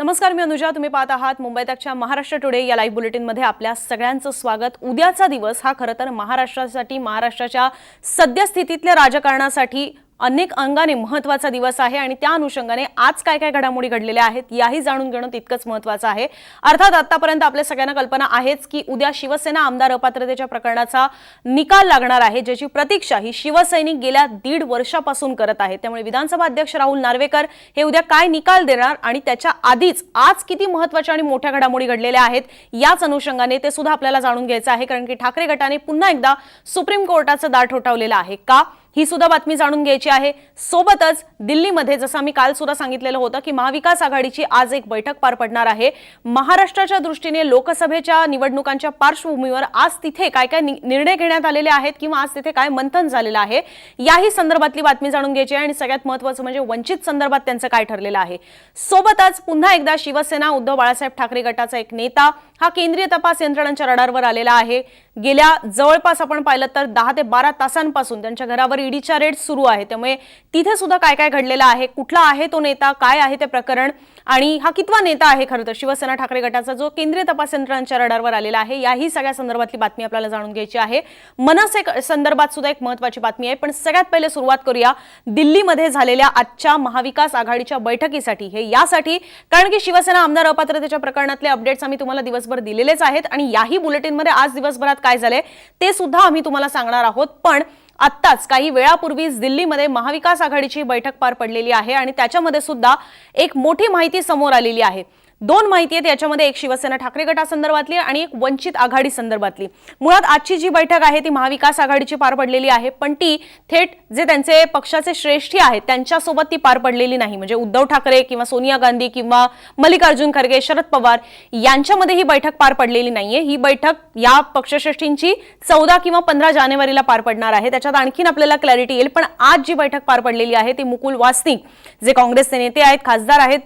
नमस्कार मी अनुजा. तुम्ही पाहत आहात मुंबई तकच्या महाराष्ट्र टुडे या लाईव्ह बुलेटिनमध्ये आपल्या सगळ्यांचं स्वागत. उद्याचा दिवस हा खरं तर महाराष्ट्रासाठी महाराष्ट्राच्या सद्यस्थितीतल्या राजकारणासाठी अनेक अंगाने महत्त्वाचा दिवस आहे आणि त्या अनुषंगाने आज काय काय घडामोडी घडलेल्या आहेत याही जाणून घेणं तितकंच महत्वाचं आहे. अर्थात आतापर्यंत आपल्या सगळ्यांना कल्पना आहेच की उद्या शिवसेना आमदार अपात्रतेच्या प्रकरणाचा निकाल लागणार आहे ज्याची प्रतीक्षा ही शिवसैनिक गेल्या दीड वर्षापासून करत आहेत. त्यामुळे विधानसभा अध्यक्ष राहुल नार्वेकर हे उद्या काय निकाल देणार आणि त्याच्या आधीच आज किती महत्त्वाच्या आणि मोठ्या घडामोडी घडलेल्या आहेत याच अनुषंगाने ते सुद्धा आपल्याला जाणून घ्यायचं आहे कारण की ठाकरे गटाने पुन्हा एकदा सुप्रीम कोर्टाचं दार ठोठावलेलं आहे. का? ही सुद्धा बातमी जाणून घ्यायची आहे. सोबतच दिल्लीमध्ये जसं आम्ही काल सुद्धा सांगितलेलं होतं की महाविकास आघाडीची आज एक बैठक पार पडणार आहे. महाराष्ट्राच्या दृष्टीने लोकसभेच्या निवडणुकांच्या पार्श्वभूमीवर आज तिथे काय काय नि- निर्णय घेण्यात आलेले आहेत किंवा आज तिथे काय मंथन झालेलं आहे याही संदर्भातली बातमी जाणून घ्यायची आहे. आणि सगळ्यात महत्वाचं म्हणजे वंचित संदर्भात त्यांचं काय ठरलेलं आहे. सोबतच पुन्हा एकदा शिवसेना उद्धव बाळासाहेब ठाकरे गटाचा एक नेता हा केंद्रीय तपास यंत्रणांच्या रडारवर आलेला आहे. गेल्या जवळपास आपण पाहिलं तर दहा ते बारा तासांपासून त्यांच्या घरावर ईडीच्या रेड सुरू आहे त्यामुळे तिथे सुद्धा काय काय घडलेलं आहे? कुठला आहे तो नेता? काय आहे ते प्रकरण? आणि हा कितवा नेता आहे खरं तर? शिवसेना ठाकरे गटाचा जो केंद्रीय तपास यंत्रणांच्या रडारवर आलेला आहे याही सगळ्या संदर्भातली बातमी आपल्याला जाणून घ्यायची आहे. मनसे संदर्भात सुद्धा एक महत्वाची बातमी आहे पण सगळ्यात पहिले सुरुवात करूया दिल्लीमध्ये झालेल्या आजच्या महाविकास आघाडीच्या बैठकीसाठी. हे यासाठी कारण की शिवसेना आमदार अपात्रतेच्या प्रकरणातले अपडेट्स आम्ही तुम्हाला दिवसभर दिलेलेच आहेत आणि याही बुलेटिनमध्ये आज दिवसभरात काय झाले ते सुद्धा आम्ही तुम्हाला सांगणार आहोत. पण आत्ताच काही वेळापूर्वीच दिल्लीमध्ये महाविकास आघाडीची बैठक पार पडलेली आहे आणि त्याच्यामध्ये सुद्धा एक मोठी माहिती समोर आलेली आहे. दोन माहिती आहेत याच्यामध्ये एक शिवसेना ठाकरे गटासंदर्भातली आणि एक वंचित आघाडी संदर्भातली. मुळात आजची जी बैठक आहे ती महाविकास आघाडीची पार पडलेली आहे पण ती थेट जे त्यांचे पक्षाचे श्रेष्ठी आहेत त्यांच्यासोबत ती पार पडलेली नाही. म्हणजे उद्धव ठाकरे किंवा सोनिया गांधी किंवा मल्लिकार्जुन खरगे शरद पवार यांच्यामध्ये ही बैठक पार पडलेली नाहीये. ही बैठक या पक्षश्रेष्ठींची चौदा किंवा पंधरा जानेवारीला पार पडणार आहे. त्याच्यात आणखीन आपल्याला क्लॅरिटी येईल पण आज जी बैठक पार पडलेली आहे ती मुकुल वासनिक जे काँग्रेसचे नेते आहेत खासदार आहेत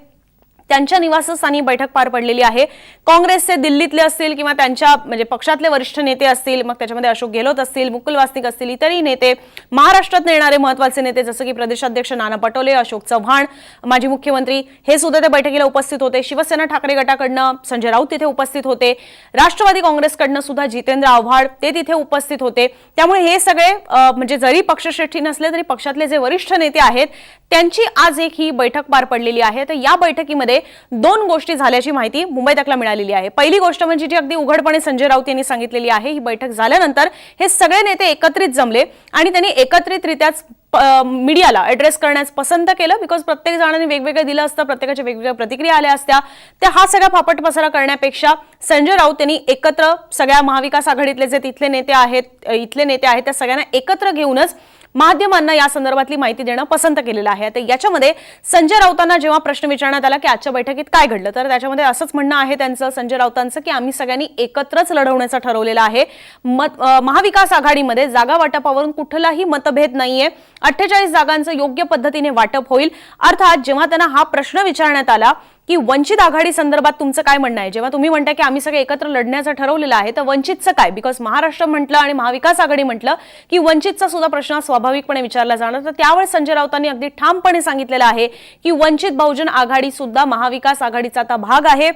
त्यांच्या निवासस्थानी बैठक पार पडलेली आहे. काँग्रेसचे दिल्लीतले असतील किंवा त्यांच्या म्हणजे पक्षातले वरिष्ठ नेते असतील मग त्याच्यामध्ये अशोक गेहलोत असतील मुकुल वासनिक असतील इतरही नेते महाराष्ट्रात येणारे महत्त्वाचे नेते जसं की प्रदेशाध्यक्ष नाना पटोले अशोक चव्हाण माजी मुख्यमंत्री हे सुद्धा त्या बैठकीला उपस्थित होते. शिवसेना ठाकरे गटाकडनं संजय राऊत तिथे उपस्थित होते. राष्ट्रवादी काँग्रेसकडनं सुद्धा जितेंद्र आव्हाड ते तिथे उपस्थित होते. त्यामुळे हे सगळे म्हणजे जरी पक्षश्रेष्ठी नसले तरी पक्षातले जे वरिष्ठ नेते आहेत त्यांची आज एक ही बैठक पार पडलेली आहे. तर या बैठकीमध्ये दोन गोष्टी झाल्याची माहिती मुंबई तकला मिळालेली आहे. पहिली गोष्ट म्हणजे जी अगदी उघडपणे संजय राऊत यांनी सांगितलेली आहे ही बैठक झाल्यानंतर हे सगळे नेते एकत्रित जमले आणि त्यांनी एकत्रितरित्याच मीडियाला ऍड्रेस करण्यास पसंत केलं बिकॉज प्रत्येक जणांनी वेगवेगळं दिलं असतं प्रत्येकाच्या वेगवेगळ्या प्रतिक्रिया आल्या असत्या. त्या हा सगळा फापट पसारा करण्यापेक्षा संजय राऊत यांनी एकत्र सगळ्या महाविकास आघाडीतले जे तिथले नेते आहेत इथले नेते आहेत त्या सगळ्यांना एकत्र घेऊनच माध्यमांना या संदर्भातली माहिती देणं पसंत केलेलं आहे. तर याच्यामध्ये संजय राऊतांना जेव्हा प्रश्न विचारण्यात आला की आजच्या बैठकीत काय घडलं तर त्याच्यामध्ये असंच म्हणणं आहे त्यांचं संजय राऊतांचं की आम्ही सगळ्यांनी एकत्रच लढवण्याचं ठरवलेलं आहे. मत महाविकास आघाडीमध्ये जागा वाटपावरून कुठलाही मतभेद नाहीये. अठ्ठेचाळीस जागांचं योग्य पद्धतीने वाटप होईल. अर्थात जेव्हा त्यांना हा प्रश्न विचारण्यात आला की वंचित आघाडी संदर्भात तुमचं काय म्हणणं आहे? जेव्हा तुम्ही म्हणता की आम्ही सगळे एकत्र लढण्याचं ठरवलेलं आहे तर वंचितचं काय? बिकॉज महाराष्ट्र म्हटलं आणि महाविकास आघाडी म्हटलं की वंचितचा सुद्धा प्रश्न स्वाभाविकपणे विचारला जाणार. तर त्यावेळेस संजय राऊतांनी अगदी ठामपणे सांगितलेलं आहे की वंचित बहुजन आघाडी सुद्धा महाविकास आघाडीचा आता भाग आहे.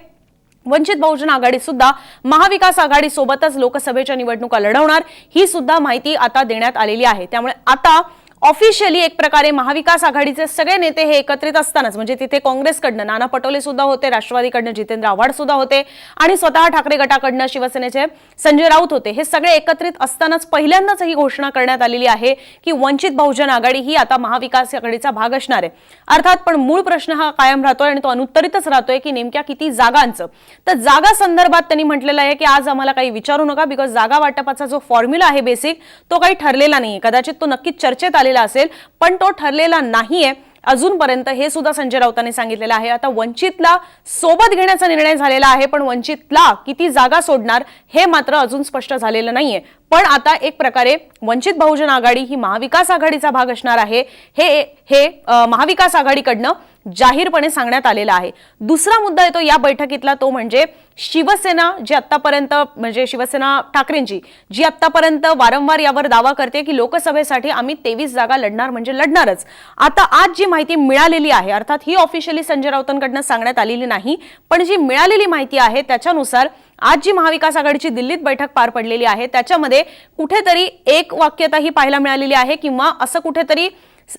वंचित बहुजन आघाडी सुद्धा महाविकास आघाडी सोबतच लोकसभेच्या निवडणुका लढवणार ही सुद्धा माहिती आता देण्यात आलेली आहे. त्यामुळे आता ऑफिशियली एक प्रकारे महाविकास आघाडीचे सगळे नेते हे एकत्रित असतानाच म्हणजे तिथे काँग्रेसकडनं नाना पटोले सुद्धा होते राष्ट्रवादीकडनं जितेंद्र आव्हाड सुद्धा होते आणि स्वतः ठाकरे गटाकडनं शिवसेनेचे संजय राऊत होते. हे सगळे एकत्रित असतानाच पहिल्यांदाच ही घोषणा करण्यात आलेली आहे की वंचित बहुजन आघाडी ही आता महाविकास आघाडीचा भाग असणार आहे. अर्थात पण मूळ प्रश्न हा कायम राहतोय आणि तो अनुत्तरितच राहतोय की नेमक्या किती जागांचं. तर जागा संदर्भात त्यांनी म्हटलेलं आहे की आज आम्हाला काही विचारू नका बिकॉज जागा वाटपाचा जो फॉर्म्युला आहे बेसिक तो काही ठरलेला नाही कदाचित तो नक्कीच चर्चेत आलेला असेल पण तो ठरलेला नाहीये. अजूनपर्यंत हे सुद्धा संजय राऊतांनी सांगितलेलं आहे. आता वंचितला सोबत घेण्याचा निर्णय झालेला आहे पण वंचितला किती जागा सोडणार हे मात्र अजून स्पष्ट झालेलं नाहीये. पण आता एक प्रकारे वंचित बहुजन आघाडी ही महाविकास आघाडीचा भाग असणार आहे. हे हे महाविकास आघाडीकडनं जाहीरपणे सांगण्यात आलेला आहे. दुसरा मुद्दा येतो या बैठकीतला तो म्हणजे शिवसेना जी आतापर्यंत म्हणजे शिवसेना ठाकरेंची जी आतापर्यंत वारंवार यावर दावा करते की लोकसभेसाठी आम्ही तेवीस जागा लढणार म्हणजे लढणारच. आता आज जी माहिती मिळालेली आहे अर्थात ही ऑफिशियली संजय राऊतांकडनं सांगण्यात आलेली नाही पण जी मिळालेली माहिती आहे त्याच्यानुसार आज जी महाविकास आघाडीची दिल्लीत बैठक पार पडलेली आहे त्याच्यामध्ये कुठेतरी एक वाक्यता ही पाहायला मिळालेली आहे किंवा असं कुठेतरी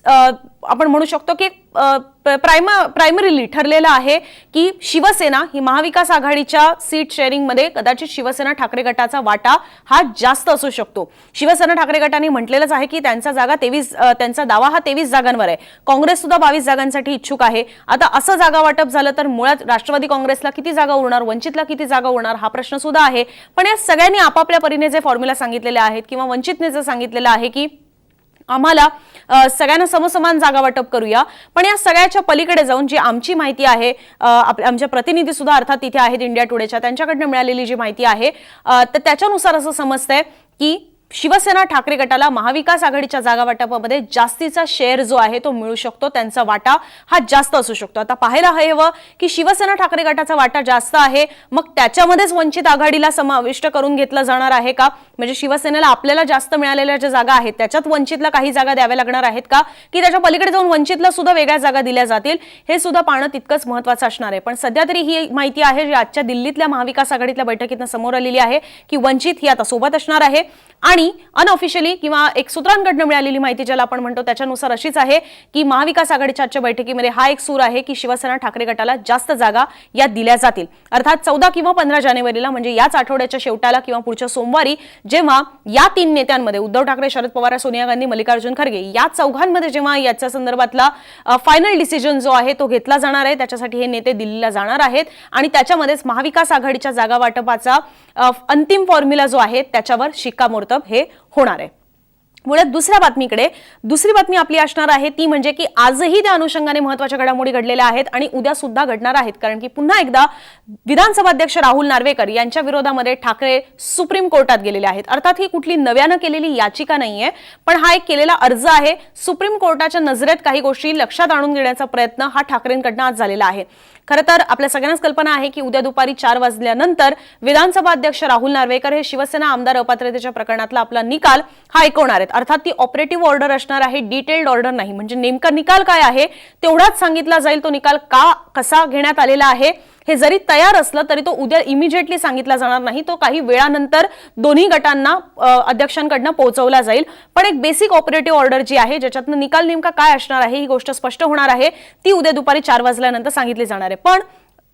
आपण म्हणू शकतो की प्रायम प्रायमरीली ठरलेलं आहे की शिवसेना ही महाविकास आघाडीच्या सीट शेअरिंगमध्ये कदाचित शिवसेना ठाकरे गटाचा वाटा हा जास्त असू शकतो. शिवसेना ठाकरे गटाने म्हटलेलंच आहे की त्यांचा जागा तेवीस त्यांचा दावा हा तेवीस जागांवर आहे. काँग्रेस सुद्धा बावीस जागांसाठी इच्छुक आहे. आता असं जागा वाटप झालं तर मुळात राष्ट्रवादी काँग्रेसला किती जागा उरणार वंचितला किती जागा उरणार हा प्रश्न सुद्धा आहे. पण या सगळ्यांनी आपापल्या परीने जे फॉर्म्युला सांगितलेले आहेत किंवा वंचितने जे सांगितलेलं आहे की आम्हाला सगळ्यांना समसमान जागा वाटप करूया. पण या सगळ्याच्या पलीकडे जाऊन जी आमची माहिती आहे आमच्या आप- प्रतिनिधी सुद्धा अर्थात तिथे आहेत इंडिया टुडेच्या त्यांच्याकडनं मिळालेली जी माहिती आहे तर त्याच्यानुसार असं समजतंय की शिवसेना ठाकरे गटाला महाविकास आघाडीच्या जागा वाटपामध्ये जास्तीचा शेअर जो आहे तो मिळू शकतो त्यांचा वाटा हा जास्त असू शकतो. आता पाहायला हवं की शिवसेना ठाकरे गटाचा वाटा जास्त आहे मग त्याच्यामध्येच वंचित आघाडीला समाविष्ट करून घेतलं जाणार आहे का? म्हणजे शिवसेनेला आपल्याला जास्त मिळालेल्या ज्या जागा आहेत त्याच्यात वंचितला काही जागा द्याव्या लागणार आहेत का? की त्याच्या पलीकडे जाऊन वंचितला सुद्धा वेगळ्या जागा दिल्या जातील हे सुद्धा पाहणं तितकंच महत्वाचं असणार आहे. पण सध्या तरी ही माहिती आहे जी आजच्या दिल्लीतल्या महाविकास आघाडीतल्या बैठकीतनं समोर आलेली आहे की वंचित ही आता सोबत असणार आहे. आणि अनऑफिशियली किंवा एक सूत्रांकडनं मिळालेली माहिती ज्याला आपण म्हणतो त्याच्यानुसार अशीच आहे की महाविकास आघाडीच्या आजच्या बैठकीमध्ये हा एक सूर आहे की शिवसेना ठाकरे गटाला जास्त जागा या दिल्या जातील. अर्थात चौदा किंवा पंधरा जानेवारीला म्हणजे याच आठवड्याच्या शेवटाला किंवा पुढच्या सोमवारी जेव्हा या तीन नेत्यांमध्ये उद्धव ठाकरे शरद पवार सोनिया गांधी मल्लिकार्जुन खरगे या चौघांमध्ये जेव्हा याच्या संदर्भातला फायनल डिसिजन जो आहे तो घेतला जाणार आहे त्याच्यासाठी हे नेते दिल्लीला जाणार आहेत आणि त्याच्यामध्येच महाविकास आघाडीच्या जागा वाटपाचा अंतिम फॉर्म्युला जो आहे त्याच्यावर शिक्कामोर्तब हे होणार आहे. मुळे दुसऱ्या बातमीकडे दुसरी बातमी आपली असणार आहे ती म्हणजे की आजही त्या अनुषंगाने महत्त्वाच्या घडामोडी घडलेल्या आहेत आणि उद्या सुद्धा घडणार आहेत. कारण की पुन्हा एकदा विधानसभा अध्यक्ष राहुल नार्वेकर यांच्या विरोधामध्ये ठाकरे सुप्रीम कोर्टात गेलेले आहेत. अर्थात ही कुठली नव्यानं केलेली याचिका नाहीये पण हा एक केलेला अर्ज आहे. सुप्रीम कोर्टाच्या नजरेत काही गोष्टी लक्षात आणून घेण्याचा प्रयत्न हा ठाकरेंकडनं आज झालेला आहे. खरं तर आपल्या सगळ्यांनाच कल्पना आहे की उद्या दुपारी चार वाजल्यानंतर विधानसभा अध्यक्ष राहुल नार्वेकर हे शिवसेना आमदार अपात्रतेच्या प्रकरणातला आपला निकाल हा ऐकवणार आहेत. अर्थात ती ऑपरेटिव्ह ऑर्डर असणार आहे डिटेल्ड ऑर्डर नाही. म्हणजे नेमका निकाल काय आहे तेवढाच सांगितला जाईल तो निकाल का कसा घेण्यात आलेला आहे हे जरी तयार असलं तरी तो उद्या इमिजिएटली सांगितला जाणार नाही. तो काही वेळानंतर दोन्ही गटांना अध्यक्षांकडनं पोहोचवला जाईल. पण एक बेसिक ऑपरेटिव्ह ऑर्डर जी आहे ज्याच्यातनं निकाल नेमका काय असणार आहे ही गोष्ट स्पष्ट होणार आहे ती उद्या दुपारी चार वाजल्यानंतर सांगितली जाणार आहे. पण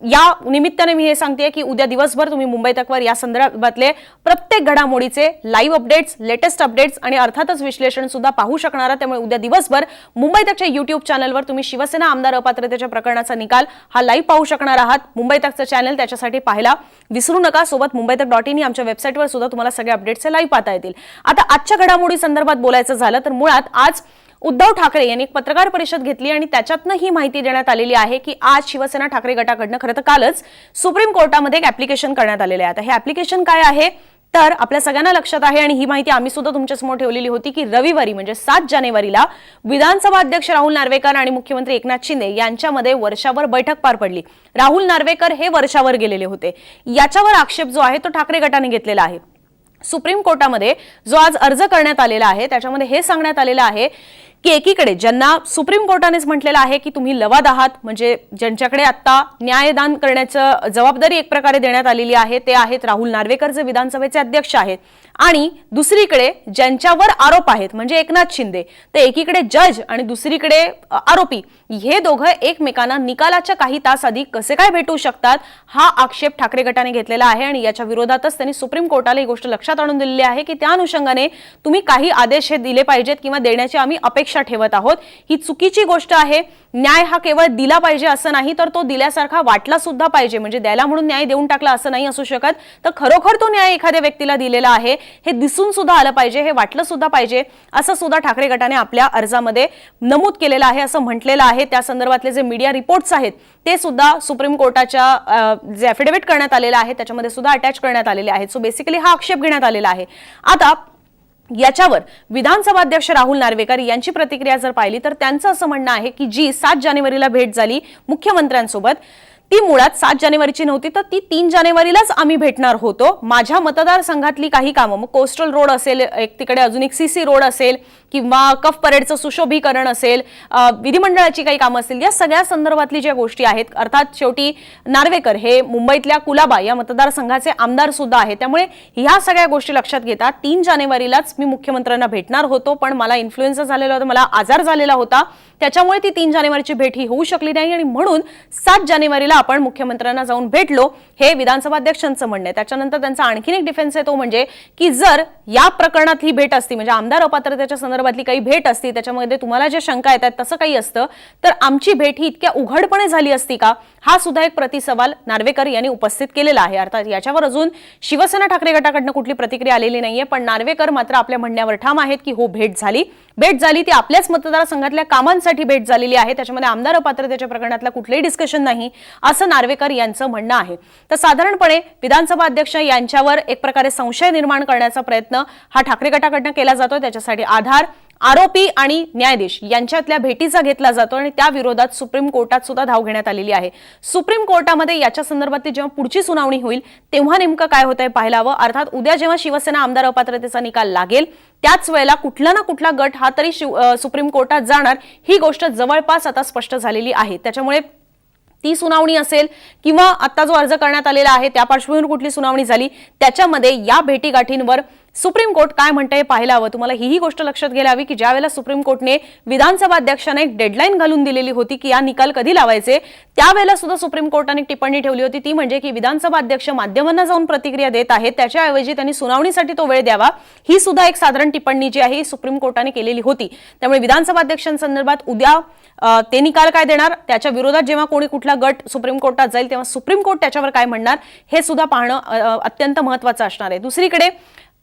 या निमित्ताने मी हे सांगते की उद्या दिवसभर तुम्ही मुंबई तकवर या संदर्भातले प्रत्येक घडामोडीचे लाईव्ह अपडेट्स लेटेस्ट अपडेट्स आणि अर्थातच विश्लेषण सुद्धा पाहू शकणार आहात. त्यामुळे उद्या दिवसभर मुंबई तकच्या युट्यूब चॅनलवर तुम्ही शिवसेना आमदार अपात्रतेच्या प्रकरणाचा निकाल हा लाईव्ह पाहू शकणार आहात. मुंबई तकचं चॅनल त्याच्यासाठी पाहायला विसरू नका. सोबत मुंबई तक डॉट इन आमच्या वेबसाईटवर सुद्धा तुम्हाला सगळे अपडेट्स लाईव्ह पाहता येतील. आता आजच्या घडामोडी संदर्भात बोलायचं झालं तर मुळात आज उद्धव ठाकरे यांनी एक पत्रकार परिषद घेतली आणि त्याच्यातनं ही माहिती देण्यात आलेली आहे की आज शिवसेना ठाकरे गटाकडनं खरं तर कालच सुप्रीम कोर्टामध्ये एक ऍप्लिकेशन करण्यात आलेलं आहे. आता हे ऍप्लिकेशन काय आहे? तर आपल्या सगळ्यांना लक्षात आहे आणि ही माहिती आम्ही सुद्धा तुमच्यासमोर ठेवलेली होती की रविवारी म्हणजे सात जानेवारीला विधानसभा अध्यक्ष राहुल नार्वेकर आणि मुख्यमंत्री एकनाथ शिंदे यांच्यामध्ये वर्षावर बैठक पार पडली. राहुल नार्वेकर हे वर्षावर गेलेले होते. याच्यावर आक्षेप जो आहे तो ठाकरे गटाने घेतलेला आहे. सुप्रीम कोर्टामध्ये जो आज अर्ज करण्यात आलेला आहे त्याच्यामध्ये हे सांगण्यात आलेलं आहे की एकीकडे ज्यांना सुप्रीम कोर्टानेच म्हटलेलं आहे की तुम्ही लवाद आहात म्हणजे ज्यांच्याकडे आता न्यायदान करण्याचं जबाबदारी एक प्रकारे देण्यात आलेली आहे ते आहेत राहुल नार्वेकर जे विधानसभेचे अध्यक्ष आहेत. आणि दुसरीकडे ज्यांच्यावर आरोप आहेत म्हणजे एकनाथ शिंदे ते एकीकडे जज आणि दुसरीकडे आरोपी हे दोघं एकमेकांना निकालाच्या काही तास आधी कसे काय भेटू शकतात हा आक्षेप ठाकरे गटाने घेतलेला आहे आणि याच्या विरोधातच त्यांनी सुप्रीम कोर्टाला ही गोष्ट लक्षात आणून दिलेली आहे की त्या अनुषंगाने तुम्ही काही आदेश हे दिले पाहिजेत किंवा देण्याची आम्ही अपेक्षा ठेवत आहोत. ही चुकीची गोष्ट आहे. न्याय हा केवळ दिला पाहिजे असं नाही तर तो दिल्यासारखा वाटला सुद्धा पाहिजे. म्हणजे द्यायला म्हणून न्याय देऊन टाकला असं नाही असू शकत. तर खरोखर तो न्याय एखाद्या व्यक्तीला दिलेला आहे. हे दिसून सुद्धा आलं पाहिजे हे वाटलं सुद्धा पाहिजे असं सुद्धा ठाकरे गटाने आपल्या अर्जामध्ये नमूद केलेलं आहे असं म्हटलेलं आहे. त्या संदर्भातले जे मीडिया रिपोर्ट्स आहेत ते सुद्धा सुप्रीम कोर्टाच्या जे अफिडेव्हिट करण्यात आलेलं आहे त्याच्यामध्ये सुद्धा अटॅच करण्यात आलेले आहेत. सो बेसिकली हा आक्षेप घेण्यात आलेला आहे. आता याच्यावर विधानसभा अध्यक्ष राहुल नार्वेकर यांची प्रतिक्रिया जर पाहिली तर त्यांचं असं म्हणणं आहे की जी सात जानेवारीला भेट झाली मुख्यमंत्र्यांसोबत ती मुळात सात जानेवारीची नव्हती तर ती तीन जानेवारीलाच आम्ही भेटणार होतो. माझ्या मतदारसंघातली काही कामं मग कोस्टल रोड असेल एक तिकडे अजून एक सी सी रोड असेल किंवा कफ परेडचं सुशोभीकरण असेल विधिमंडळाची काही कामं असतील या सगळ्या संदर्भातली ज्या गोष्टी आहेत अर्थात शेवटी नार्वेकर हे मुंबईतल्या कुलाबा या मतदारसंघाचे आमदार सुद्धा आहेत. त्यामुळे ह्या सगळ्या गोष्टी लक्षात घेता तीन जानेवारीलाच मी मुख्यमंत्र्यांना भेटणार होतो पण मला इन्फ्लुएन्झा झालेला होता मला आजार झालेला होता. त्याच्यामुळे ती तीन जानेवारीची भेट ही होऊ शकली नाही आणि म्हणून सात जानेवारीला आपण मुख्यमंत्र्यांना जाऊन भेटलो हे विधानसभा अध्यक्षांचं म्हणणं आहे. त्याच्यानंतर त्यांचा आणखीन एक डिफेन्स आहे तो म्हणजे की जर या प्रकरणात ही भेट असती म्हणजे आमदार अपात्रतेच्या संदर्भातली काही भेट असती त्याच्यामध्ये तुम्हाला ज्या शंका येतात तसं काही असतं तर आमची भेट ही इतक्या उघडपणे झाली असती का? हा सुद्धा एक प्रतिसवाल नार्वेकर यांनी उपस्थित केलेला आहे. अर्थात याच्यावर अजून शिवसेना ठाकरे गटाकडनं कुठली प्रतिक्रिया आलेली नाहीये पण नार्वेकर मात्र आपल्या म्हणण्यावर ठाम आहेत की हो भेट झाली. भेट झाली ती आपल्याच मतदारसंघातल्या कामांसाठी भेट झालेली आहे. त्याच्यामध्ये आमदार पात्रतेच्या प्रकरणातलं कुठलंही डिस्कशन नाही असं नार्वेकर यांचं म्हणणं आहे. तर साधारणपणे विधानसभा अध्यक्ष यांच्यावर एक प्रकारे संशय निर्माण करण्याचा प्रयत्न हा ठाकरे गटाकडनं केला जातो त्याच्यासाठी आधार आरोपी आणि न्यायाधीश यांच्यातल्या भेटीचा घेतला जातो आणि त्या विरोधात सुप्रीम कोर्टात सुद्धा धाव घेण्यात आलेली आहे. सुप्रीम कोर्टामध्ये याच्या संदर्भातली जेव्हा पुढची सुनावणी होईल तेव्हा नेमकं काय होत आहे पाहायला हवं अर्थात उद्या जेव्हा शिवसेना आमदार अपात्रतेचा निकाल लागेल त्याच वेळेला कुठला ना कुठला गट हा तरी शिव- सुप्रीम कोर्टात जाणार ही गोष्ट जवळपास आता स्पष्ट झालेली आहे. त्याच्यामुळे ती सुनावणी असेल किंवा आता जो अर्ज करण्यात आलेला आहे त्या पार्श्वभूमीवर कुठली सुनावणी झाली त्याच्यामध्ये या भेटीगाठींवर सुप्रीम कोर्ट काय म्हणतंय पाहायला हवं तुम्हाला ही गोष्ट लक्षात घ्यायला हवी की ज्यावेळेला सुप्रीम कोर्टने विधानसभा अध्यक्षाने एक डेडलाईन घालून दिलेली होती की या निकाल कधी लावायचे त्यावेळेला सुद्धा सुप्रीम कोर्टाने टिप्पणी ठेवली होती. ती म्हणजे की विधानसभा अध्यक्ष माध्यमांना जाऊन प्रतिक्रिया देत आहेत. त्याच्याऐवजी त्यांनी सुनावणीसाठी तो वेळ द्यावा. ही सुद्धा एक साधारण टिप्पणी जी आहे सुप्रीम कोर्टाने केलेली होती. त्यामुळे विधानसभा अध्यक्षांसंदर्भात उद्या ते निकाल काय देणार? त्याच्या विरोधात जेव्हा कोणी कुठला गट सुप्रीम कोर्टात जाईल तेव्हा सुप्रीम कोर्ट त्याच्यावर काय म्हणणार? हे सुद्धा पाहणं अत्यंत महत्वाचं असणार आहे. दुसरीकडे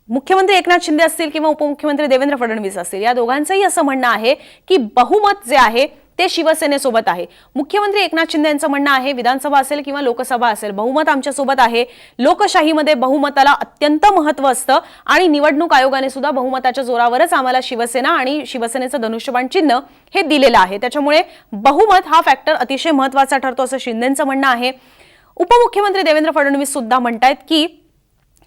मुख्यमंत्री एकनाथ शिंदे असतील किंवा उपमुख्यमंत्री देवेंद्र फडणवीस असतील या दोघांचंही असं म्हणणं आहे की बहुमत जे आहे ते शिवसेनेसोबत आहे. मुख्यमंत्री एकनाथ शिंदे यांचं म्हणणं आहे विधानसभा असेल किंवा लोकसभा असेल बहुमत आमच्यासोबत आहे. लोकशाहीमध्ये बहुमताला अत्यंत महत्त्व असतं आणि निवडणूक आयोगाने सुद्धा बहुमताच्या जोरावरच आम्हाला शिवसेना आणि शिवसेनेचं धनुष्यबाण चिन्ह हे दिलेलं आहे. त्याच्यामुळे बहुमत हा फॅक्टर अतिशय महत्त्वाचा ठरतो असं शिंदेचं म्हणणं आहे. उपमुख्यमंत्री देवेंद्र फडणवीस सुद्धा म्हणतायत की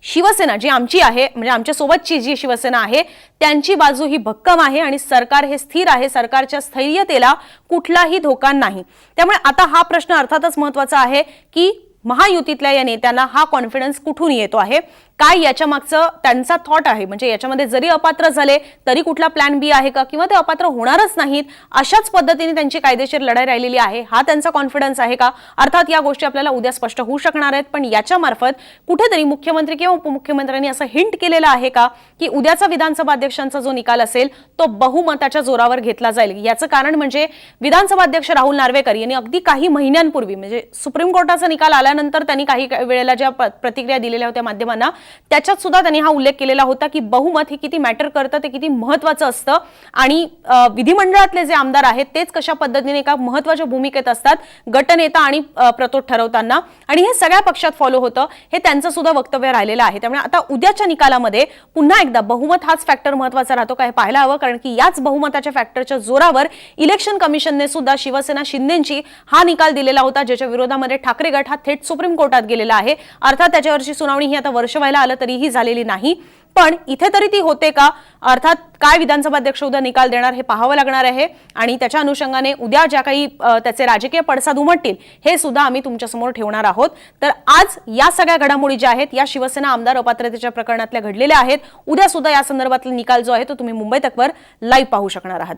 शिवसेना जी आमची आहे म्हणजे आमच्यासोबतची जी शिवसेना आहे त्यांची बाजू ही भक्कम आहे आणि सरकार हे स्थिर आहे. सरकारच्या स्थैर्यतेला कुठलाही धोका नाही. त्यामुळे आता हा प्रश्न अर्थातच महत्त्वाचा आहे की महायुतीतल्या या नेत्यांना हा कॉन्फिडन्स कुठून येतो आहे? काय याच्या मागचं त्यांचा थॉट आहे? म्हणजे याच्यामध्ये जरी अपात्र झाले तरी कुठला प्लॅन बी आहे का? किंवा ते अपात्र होणारच नाहीत अशाच पद्धतीने त्यांची कायदेशीर लढाई राहिलेली आहे. हा त्यांचा कॉन्फिडन्स आहे का? अर्थात या गोष्टी आपल्याला उद्या स्पष्ट होऊ शकणार आहेत. पण याच्या मार्फत कुठेतरी मुख्यमंत्री किंवा उपमुख्यमंत्र्यांनी असं हिंट केलेलं आहे का? की उद्याचा विधानसभा अध्यक्षांचा जो निकाल असेल तो बहुमताच्या जोरावर घेतला जाईल. याचं कारण म्हणजे विधानसभा अध्यक्ष राहुल नार्वेकर यांनी अगदी काही महिन्यांपूर्वी म्हणजे सुप्रीम कोर्टाचा निकाल आल्यानंतर त्यांनी काही वेळेला ज्या प्रतिक्रिया दिलेल्या होत्या माध्यमांना त्याच्यात सुद्धा त्यांनी हा उल्लेख केलेला होता की बहुमत हे किती मॅटर करतं ते किती महत्वाचं असतं. आणि विधिमंडळातले जे आमदार आहेत तेच कशा पद्धतीने एका महत्त्वाच्या भूमिकेत असतात गटनेता आणि प्रतोट प्रतोद ठरवताना. आणि हे सगळ्या पक्षात फॉलो होतं. हे त्यांचं सुद्धा वक्तव्य राहिलेलं आहे. त्यामुळे आता उद्याच्या निकालामध्ये पुन्हा एकदा बहुमत हाच फॅक्टर महत्त्वाचा राहतो काय पाहायला हवं. कारण की याच बहुमताच्या फॅक्टरच्या जोरावर इलेक्शन कमिशनने सुद्धा शिवसेना शिंदेची हा निकाल दिलेला होता ज्याच्या विरोधामध्ये ठाकरे गट हा थेट सुप्रीम कोर्टात गेलेला आहे. अर्थात त्याच्यावरची सुनावणी ही आता वर्ष व्हायला आलं तरीही झालेली नाही. पण इथे तरी ती होते का? अर्थात काय विधानसभा अध्यक्ष उद्या निकाल देणार हे पाहावं लागणार आहे. आणि त्याच्या अनुषंगाने उद्या ज्या काही त्याचे राजकीय पडसाद उमटतील हे सुद्धा आम्ही तुमच्यासमोर ठेवणार आहोत. तर आज या सगळ्या घडामोडी ज्या आहेत या शिवसेना आमदार अपात्रतेच्या प्रकरणातल्या घडलेल्या आहेत. उद्या सुद्धा या संदर्भातला निकाल जो आहे तो तुम्ही मुंबई तकवर लाईव्ह पाहू शकणार आहात.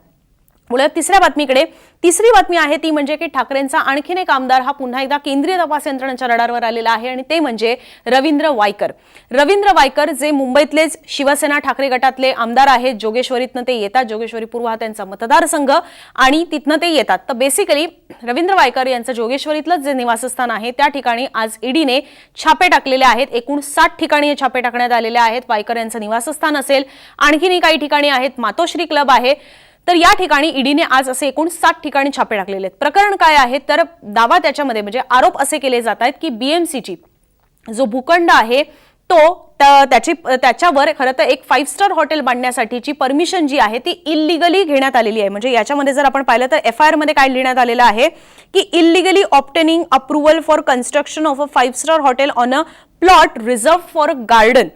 बोलूया तिसऱ्या बातमीकडे. तिसरी बातमी आहे ती म्हणजे की ठाकरेंचा आणखीन एक आमदार हा पुन्हा एकदा केंद्रीय तपास यंत्रणेच्या रडारवर आलेला आहे आणि ते म्हणजे रवींद्र वायकर. रवींद्र वायकर जे मुंबईतलेच शिवसेना ठाकरे गटातले आमदार आहेत जोगेश्वरीतनं ते येतात जोगेश्वरी पूर्व हा त्यांचा मतदारसंघ आणि तिथनं ते येतात. तर बेसिकली रवींद्र वायकर यांचं जोगेश्वरीतलंच जे निवासस्थान आहे त्या ठिकाणी आज ईडीने छापे टाकलेले आहेत. एकूण सात ठिकाणी हे छापे टाकण्यात आलेले आहेत. वायकर यांचं निवासस्थान असेल. आणखीनही काही ठिकाणी आहेत. मातोश्री क्लब आहे. तर या ठिकाणी ईडीने आज असे एकूण सात ठिकाणी छापे टाकलेले आहेत. प्रकरण काय आहे? तर दावा त्याच्यामध्ये म्हणजे आरोप असे केले जात आहेत की बीएमसीची जो भूखंड आहे तो त्याची त्याच्यावर खरं तर एक फाईव्ह स्टार हॉटेल बांधण्यासाठीची परमिशन जी आहे ती इलिगली घेण्यात आलेली आहे. म्हणजे याच्यामध्ये जर आपण पाहिलं तर एफ आय आरमध्ये काय लिहिण्यात आलेलं आहे की illegally obtaining approval for construction of a five star hotel on a plot reserve for a garden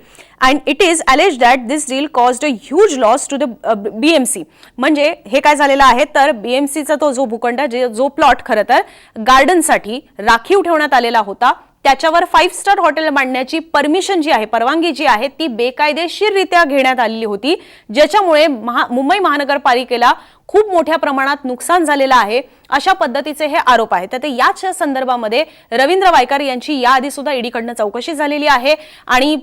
and it is allege that this deal cause a huge loss to the BMC म्हणजे हे काय झालेलं आहे? तर बीएमसीचा तो जो भूखंड जे जो प्लॉट खरं तर गार्डनसाठी राखीव ठेवण्यात आलेला होता त्याच्यावर फाईव्ह स्टार हॉटेल मांडण्याची परमिशन जी आहे परवानगी जी आहे ती बेकायदेशीररित्या घेण्यात आलेली होती ज्याच्यामुळे महा मुंबई महानगरपालिकेला खूप मोठ्या प्रमाणात नुकसान झालेलं आहे अशा पद्धतीचे हे आरोप आहेत. तर ते याच संदर्भामध्ये रवींद्र वायकर यांची याआधी सुद्धा ईडीकडनं चौकशी झालेली आहे आणि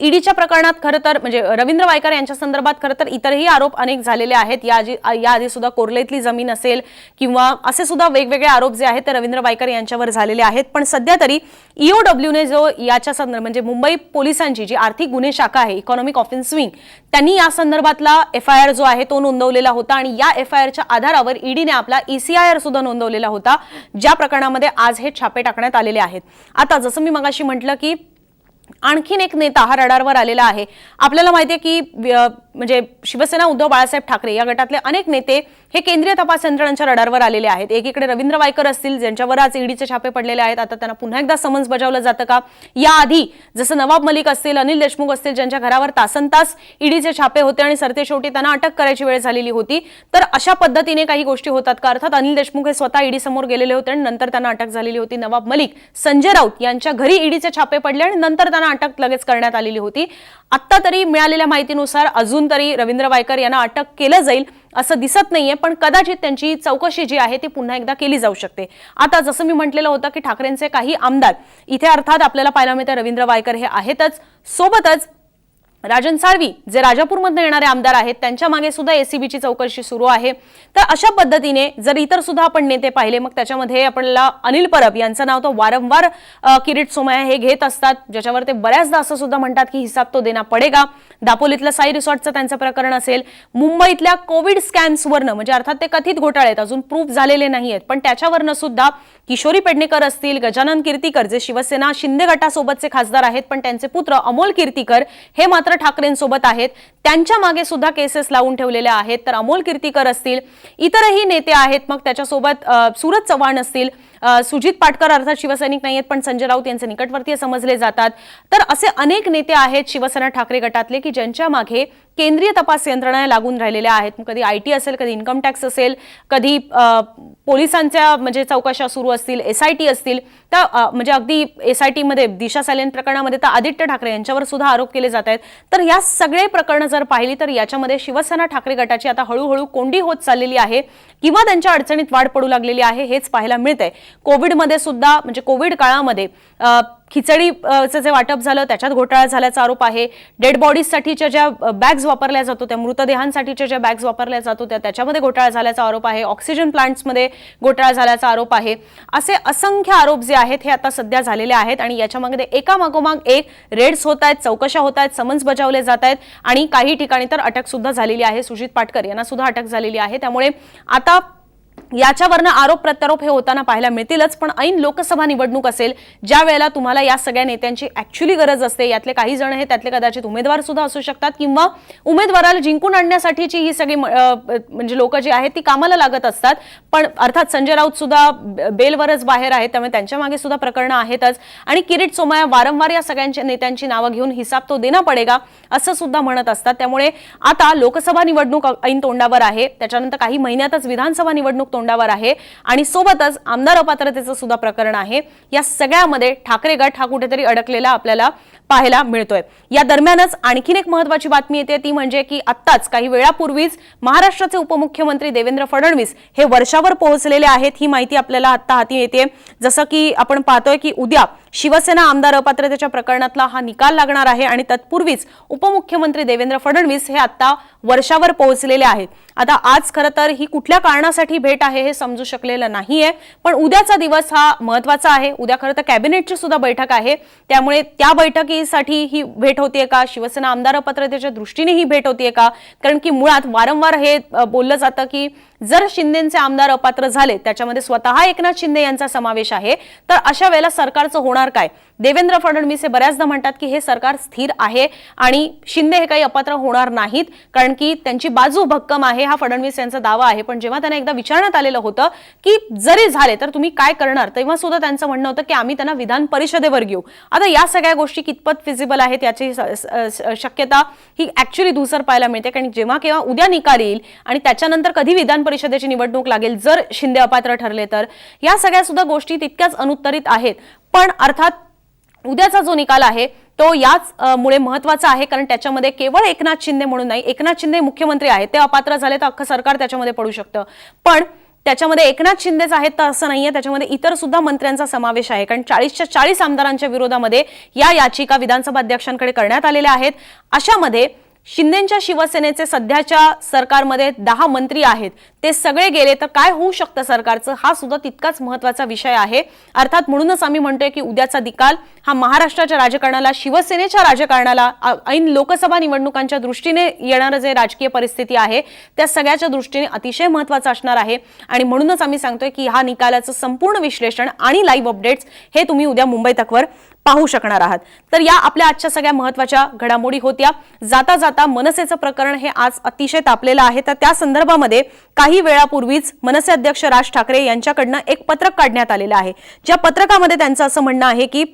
ईडीच्या प्रकरणात खरं तर म्हणजे रवींद्र वायकर यांच्या संदर्भात खरं तर इतरही आरोप अनेक झालेले आहेत. या याआधी सुद्धा कोर्लेतली जमीन असेल किंवा असे सुद्धा वेगवेगळे आरोप जे आहेत ते रवींद्र वायकर यांच्यावर झालेले आहेत. पण सध्या तरी ईओडब्ल्यूने जो याच्या संदर्भ म्हणजे मुंबई पोलिसांची जी आर्थिक गुन्हे शाखा आहे इकॉनॉमिक ऑफेन्स विंग त्यांनी या संदर्भातला एफ आय आर जो आहे तो नोंदवलेला होता आणि या एफ आय आरच्या आधारावर ईडीने आपला ईसीआयआर सुद्धा नोंदवलेला होता ज्या प्रकरणामध्ये आज हे छापे टाकण्यात आलेले आहेत. आता जसं मी मगाशी म्हटलं की आणखीन एक नेता हा रडारवर आलेला आहे. आपल्याला माहिती आहे की म्हणजे शिवसेना उद्धव बाळासाहेब ठाकरे या गटातले अनेक नेते हे केंद्रीय तपास यंत्रणांच्या रडारवर आलेले आहेत. एकीकडे रवींद्र वायकर असतील ज्यांच्यावर आज ईडीचे छापे पडलेले आहेत. आता त्यांना पुन्हा एकदा समन्स बजावलं जातं का? याआधी जसं नवाब मलिक असतील अनिल देशमुख असतील ज्यांच्या घरावर तासन तास ईडीचे छापे होते आणि सरते शेवटी त्यांना अटक करायची वेळ झालेली होती तर अशा पद्धतीने काही गोष्टी होतात का? अर्थात अनिल देशमुख हे स्वतः ईडी समोर गेलेले होते आणि नंतर त्यांना अटक झालेली होती. नवाब मलिक संजय राऊत यांच्या घरी ईडीचे छापे पडले आणि नंतर त्यांना अटक लगेच करण्यात आलेली होती. आत्ता तरी मिळालेल्या माहितीनुसार अजून तरी रवींद्र वायकर यांना अटक केलं जाईल असं दिसत नाहीये पण कदाचित त्यांची चौकशी जी आहे ती पुन्हा एकदा केली जाऊ शकते. आता जसं मी म्हटलेलं होतं की ठाकरेंचे काही आमदार इथे अर्थात आपल्याला पाहायला मिळतं रवींद्र वायकर हे आहेतच सोबतच राजन साळवी जे राजापूरमधून येणारे आमदार आहेत त्यांच्या मागे सुद्धा एसीबीची चौकशी सुरू आहे. तर अशा पद्धतीने जर इतर सुद्धा आपण नेते पाहिले मग त्याच्यामध्ये आपल्याला अनिल परब यांचं नाव तो वारंवार किरीट सोमया हे घेत असतात ज्याच्यावर ते बऱ्याचदा असं सुद्धा म्हणतात की हिसाब तो देना पडेगा. दापोलीतलं साई रिसॉर्टचं त्यांचं प्रकरण असेल. मुंबईतल्या कोविड स्कॅम्सवरनं म्हणजे अर्थात ते कथित घोटाळे आहेत अजून प्रूफ झालेले नाही आहेत पण त्याच्यावरनं सुद्धा किशोरी पेडणेकर असतील गजानन कीर्तीकर जे शिवसेना शिंदे गटासोबतचे खासदार आहेत पण त्यांचे पुत्र अमोल कीर्तीकर हे मात्र ठाकरेंसोबत आहेत. त्यांच्या मागे सुद्धा केसेस लावून ठेवलेल्या आहेत. तर अमोल कीर्तीकर असतील इतरही नेते आहेत. मग त्याच्यासोबत सुरत सूरज चव्हाण असतील. सुजित पाटकर अर्थात शिवसैनिक नाही आहेत पण संजय राऊत यांचे निकटवर्तीय समजले जातात. तर असे अनेक नेते आहेत शिवसेना ठाकरे गटातले की ज्यांच्या मागे केंद्रीय तपास यंत्रणा लागून राहिलेल्या आहेत. कधी आय टी असेल कधी इन्कम टॅक्स असेल कधी पोलिसांच्या म्हणजे चौकशा सुरू असतील एस आय टी असतील तर म्हणजे अगदी एस आय टीमध्ये दिशा सॅलेन प्रकरणामध्ये तर आदित्य ठाकरे यांच्यावर सुद्धा आरोप केले जात आहेत. तर या सगळे प्रकरणं जर पाहिली तर याच्यामध्ये शिवसेना ठाकरे गटाची आता हळूहळू कोंडी होत चाललेली आहे किंवा त्यांच्या अडचणीत वाढ पडू लागलेली आहे हेच पाहायला मिळतंय. कोविडमध्ये सुद्धा म्हणजे कोविड काळामध्ये खिचडीचं खिचडी चं जे वाटप झालं त्याच्यात घोटाळा झाल्याचा आरोप आहे. डेड बॉडीजसाठीच्या ज्या बॅग्स वापरल्या जात होत्या मृतदेहांसाठीच्या ज्या बॅग्स वापरल्या जात होत्या त्याच्यामध्ये घोटाळा झाल्याचा आरोप आहे. ऑक्सिजन प्लांट्समध्ये घोटाळा झाल्याचा आरोप आहे. असे असंख्य आरोप जे आहेत हे आता सध्या झालेले आहेत आणि याच्यामध्ये एकामागोमाग एक रेड्स होत आहेत चौकशा होत आहेत समन्स बजावले जात आहेत आणि काही ठिकाणी तर अटक सुद्धा झालेली आहे. सुजित पाटकर यांना सुद्धा अटक झालेली आहे. त्यामुळे आता याच्यावरनं आरोप प्रत्यारोप हे होताना पाहायला मिळतीलच पण ऐन लोकसभा निवडणूक असेल ज्या वेळेला तुम्हाला या सगळ्या नेत्यांची ऍक्च्युली गरज असते यातले काही जण हे त्यातले कदाचित उमेदवार सुद्धा असू शकतात किंवा उमेदवाराला जिंकून आणण्यासाठीची ही सगळी म्हणजे लोक जी आहेत ती कामाला लागत असतात. पण अर्थात संजय राऊत सुद्धा बेलवरच बाहेर आहेत त्यामुळे त्यांच्या मागे सुद्धा प्रकरणं आहेतच. आणि किरीट सोमया वारंवार या सगळ्यांच्या नेत्यांची नावं घेऊन हिसाब तो देना पडेगा असं सुद्धा म्हणत असतात. त्यामुळे आता लोकसभा निवडणूक ऐन तोंडावर आहे. त्याच्यानंतर काही महिन्यातच विधानसभा निवडणूक तोंडावर आहे. आणि सोबतच आमदार अपात्रतेचं सुद्धा प्रकरण आहे. या सगळ्यामध्ये ठाकरे गट हा कुठेतरी अडकलेला आपल्याला पाहायला मिळतोय. या दरम्यानच आणखीन एक महत्वाची बातमी येते ती म्हणजे की आत्ताच काही वेळापूर्वीच महाराष्ट्राचे उपमुख्यमंत्री देवेंद्र फडणवीस हे वर्षावर पोहोचलेले आहेत ही माहिती आपल्याला आत्ता हाती येते. जसं की आपण पाहतोय की उद्या शिवसेना आमदार अपात्रतेच्या प्रकरणातला हा निकाल लागणार आहे आणि तत्पूर्वीच उपमुख्यमंत्री देवेंद्र फडणवीस हे आता वर्षावर पोहोचलेले आहेत. आता आज खरं तर ही कुठल्या कारणासाठी भेट आहे हे समजू शकलेलं नाहीये पण उद्याचा दिवस हा महत्त्वाचा आहे. उद्या खरं तर कॅबिनेटची सुद्धा बैठक आहे. त्यामुळे त्या बैठकीसाठी ही भेट होतीये का? शिवसेना आमदार अपात्रतेच्या दृष्टीने ही भेट होतीये का? कारण की मुळात वारंवार हे बोललं जातं की जर शिंदेचे आमदार अपात्र झाले त्याच्यामध्ये स्वतः एकनाथ शिंदे यांचा समावेश आहे तर अशा वेळेला सरकारचं होणार काय? देवेंद्र फडणवीस हे बऱ्याचदा म्हणतात की हे सरकार स्थिर आहे आणि शिंदे हे काही अपात्र होणार नाहीत कारण की त्यांची बाजू भक्कम आहे हा फडणवीस यांचा दावा आहे. पण जेव्हा त्यांना एकदा विचारण्यात आलेलं होतं की जरी झाले तर तुम्ही काय करणार? तेव्हा सुद्धा त्यांचं म्हणणं होतं की आम्ही त्यांना विधान परिषदेवर घेऊ. आता या सगळ्या गोष्टी कितपत फिजिबल आहेत याची शक्यता ही ऍक्च्युली धुसर पाहायला मिळते. कारण जेव्हा केव्हा उद्या निकाल येईल आणि त्याच्यानंतर कधी विधान परिषदेची निवडणूक लागेल जर शिंदे अपात्र ठरले तर. या सगळ्या सुद्धा गोष्टी तितक्याच अनुत्तरित आहेत. पण अर्थात उद्याचा जो निकाल आहे तो याच मुळे महत्त्वाचा आहे. कारण त्याच्यामध्ये केवळ एकनाथ शिंदे म्हणून नाही एकनाथ शिंदे मुख्यमंत्री आहेत. ते अपात्र झाले तर अख्खं सरकार त्याच्यामध्ये पडू शकतं. पण त्याच्यामध्ये एकनाथ शिंदेच आहेत तर असं नाहीये. त्याच्यामध्ये इतर सुद्धा मंत्र्यांचा समावेश आहे. कारण चाळीसच्या चाळीस आमदारांच्या विरोधामध्ये या याचिका विधानसभा अध्यक्षांकडे करण्यात आलेल्या आहेत. अशामध्ये शिंदेच्या शिवसेनेचे सध्याच्या सरकारमध्ये दहा मंत्री आहेत. ते सगळे गेले तर काय होऊ शकतं सरकारचं? हा सुद्धा तितकाच महत्त्वाचा विषय आहे. अर्थात म्हणूनच आम्ही म्हणतोय की उद्याचा निकाल हा महाराष्ट्राच्या राजकारणाला शिवसेनेच्या राजकारणाला ऐन लोकसभा निवडणुकांच्या दृष्टीने येणारं जे राजकीय परिस्थिती आहे त्या सगळ्याच्या दृष्टीने अतिशय महत्त्वाचा असणार आहे. आणि म्हणूनच आम्ही सांगतोय की हा निकालाचं संपूर्ण विश्लेषण आणि लाईव्ह अपडेट्स हे तुम्ही उद्या मुंबई तकवर पाहू शकणार आहात. तर या आपल्या आजच्या सगळ्या महत्त्वाच्या घडामोडी होत्या. जाता जाता मनसेचं प्रकरण हे आज अतिशय तापलेलं आहे. तर त्या संदर्भामध्ये काही वेळापूर्वीच मनसे अध्यक्ष राज ठाकरे यांच्याकडनं एक पत्रक काढण्यात आलेलं आहे. ज्या पत्रकामध्ये त्यांचं असं म्हणणं आहे की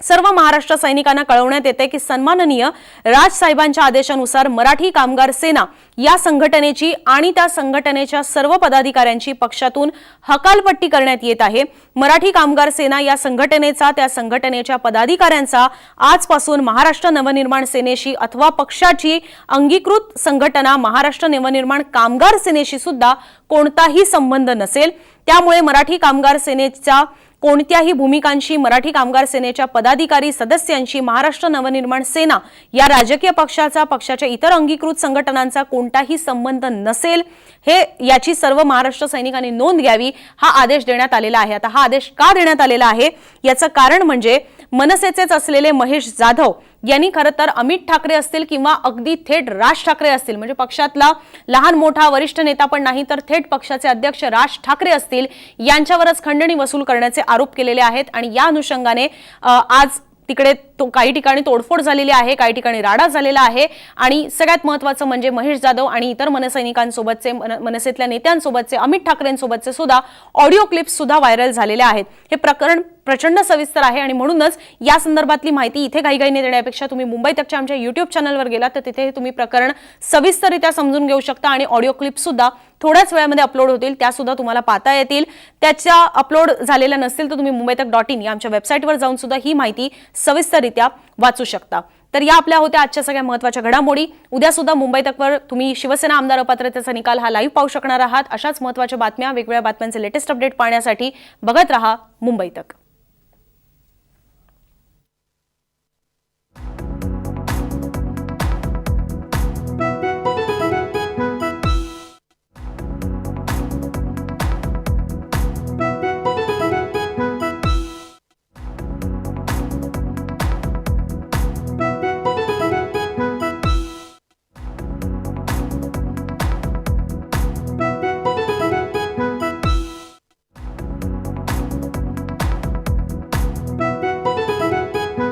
सर्व महाराष्ट्र सैनिकांना कळवण्यात येते की सन्माननीय राजसाहेबांच्या आदेशानुसार मराठी कामगार सेना या संघटनेची आणि त्या संघटनेच्या सर्व पदाधिकाऱ्यांची पक्षातून हकालपट्टी करण्यात येत आहे. मराठी कामगार सेना या संघटनेचा त्या संघटनेच्या पदाधिकाऱ्यांचा आजपासून महाराष्ट्र नवनिर्माण सेनेशी अथवा पक्षाची अंगीकृत संघटना महाराष्ट्र नवनिर्माण कामगार सेनेशी सुद्धा कोणताही संबंध नसेल. त्यामुळे मराठी कामगार सेनेचा कोणत्याही भूमिकांशी मराठी कामगार सेनेच्या पदाधिकारी सदस्यांशी महाराष्ट्र नवनिर्माण सेना या राजकीय पक्षाचा पक्षाच्या इतर अंगीकृत संघटनांचा कोणताही संबंध नसेल हे याची सर्व महाराष्ट्र सैनिकांनी नोंद घ्यावी हा आदेश देण्यात आलेला आहे. आता हा आदेश का देण्यात आलेला आहे? याचं कारण म्हणजे मनसेचेच असलेले महेश जाधव यांनी खरं तर अमित ठाकरे असतील किंवा अगदी थेट राज ठाकरे असतील म्हणजे पक्षातला लहान मोठा वरिष्ठ नेता पण नाही तर थेट पक्षाचे अध्यक्ष राज ठाकरे असतील यांच्यावरच खंडणी वसूल करण्याचे आरोप केलेले आहेत आणि या अनुषंगाने आज तिकडे तो काही ठिकाणी तोडफोड झालेली आहे काही ठिकाणी राडा झालेला आहे आणि सगळ्यात महत्वाचं म्हणजे महेश जाधव आणि इतर मनसैनिकांसोबतचे मन- मनसेतल्या नेत्यांसोबतचे अमित ठाकरेंसोबतचे सुद्धा ऑडिओ क्लिप्स सुद्धा व्हायरल झालेले आहेत. हे प्रकरण प्रचंड सविस्तर आहे आणि म्हणूनच या संदर्भातली माहिती इथे घाईघाईने देण्यापेक्षा तुम्ही मुंबई तकच्या आमच्या युट्यूब चॅनलवर गेला तर तिथे तुम्ही प्रकरण सविस्तररित्या समजून घेऊ शकता आणि ऑडिओ क्लिप सुद्धा थोड्याच वेळामध्ये अपलोड होतील त्या सुद्धा तुम्हाला पाहता येतील. त्याच्या अपलोड झालेल्या नसतील तर तुम्ही मुंबई तक डॉट इन या आमच्या वेबसाईटवर जाऊन सुद्धा ही माहिती सविस्तररित्या वाचू शकता. तर या आपल्या होत्या आजच्या सगळ्या महत्त्वाच्या घडामोडी. उद्या सुद्धा मुंबई तकवर तुम्ही शिवसेना आमदार अपात्रतेचा निकाल हा लाईव्ह पाहू शकणार आहात. अशाच महत्त्वाच्या बातम्या वेगवेगळ्या बातम्यांचे लेटेस्ट अपडेट पाहण्यासाठी बघत रहा मुंबई तक.